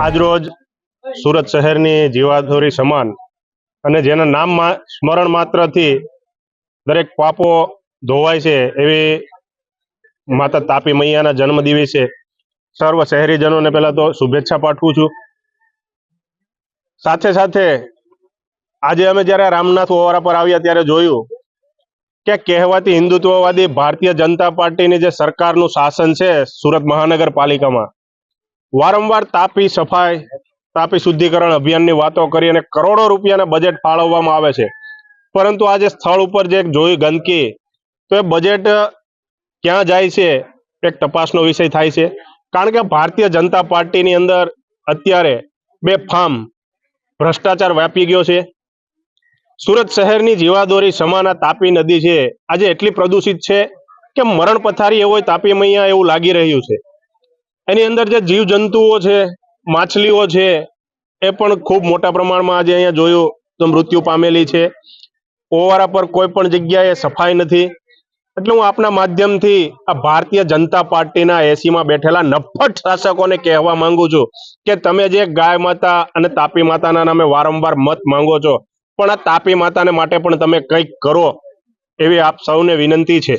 આજરોજ સુરત શહેરની જીવાધોરી સમાન અને જેના નામ મા- સ્મરણ માત્રથી દરેક પાપો ધોવાય છે એવી માતા તાપી મૈયાના જન્મ દિવસે સર્વ શહેરીજનોને પહેલા તો શુભેચ્છા પાઠવું છું. સાથે સાથે આજે અમે જ્યારે રામનાથ ઓવારા પર આવ્યા ત્યારે જોયું કે કહેવાતી હિન્દુત્વવાદી ભારતીય જનતા પાર્ટીની જે સરકારનું શાસન છે સુરત મહાનગરપાલિકામાં વારંવાર તાપી સફાઈ, તાપી શુદ્ધિકરણ અભિયાનની વાતો કરી અને કરોડો રૂપિયાના બજેટ ફાળવવામાં આવે છે. પરંતુ આજે સ્થળ ઉપર જે જોઈ ગંદકી, તો એ બજેટ ક્યાં જાય છે? એક તપાસનો વિષય થાય છે. કારણ કે ભારતીય જનતા પાર્ટીની અંદર અત્યારે બે ફાર્મ ભ્રષ્ટાચાર વ્યાપી ગયો છે. સુરત શહેરની જીવાદોરી સમાના તાપી નદી છે. આજે એટલી પ્રદૂષિત છે કે મરણ પથારી એવો તાપી મૈયા એવું લાગી રહ્યું છે. એની અંદર જે જીવ જંતુઓ છે, માછલીઓ છે, એ પણ ખૂબ મોટા પ્રમાણમાં આજે અહીંયા જોયું તો મૃત્યુ પામેલી છે. ઓવારા પર કોઈ પણ જગ્યાએ સફાઈ નથી. એટલે હું આપના માધ્યમથી આ ભારતીય જનતા પાર્ટીના એસીમાં બેઠેલા નફટ શાસકોને કહેવા માંગુ છું કે તમે જે ગાય માતા અને તાપી માતાના નામે વારંવાર મત માંગો છો, પણ આ તાપી માતાને માટે પણ તમે કંઈક કરો, એવી આપ સૌને વિનંતી છે.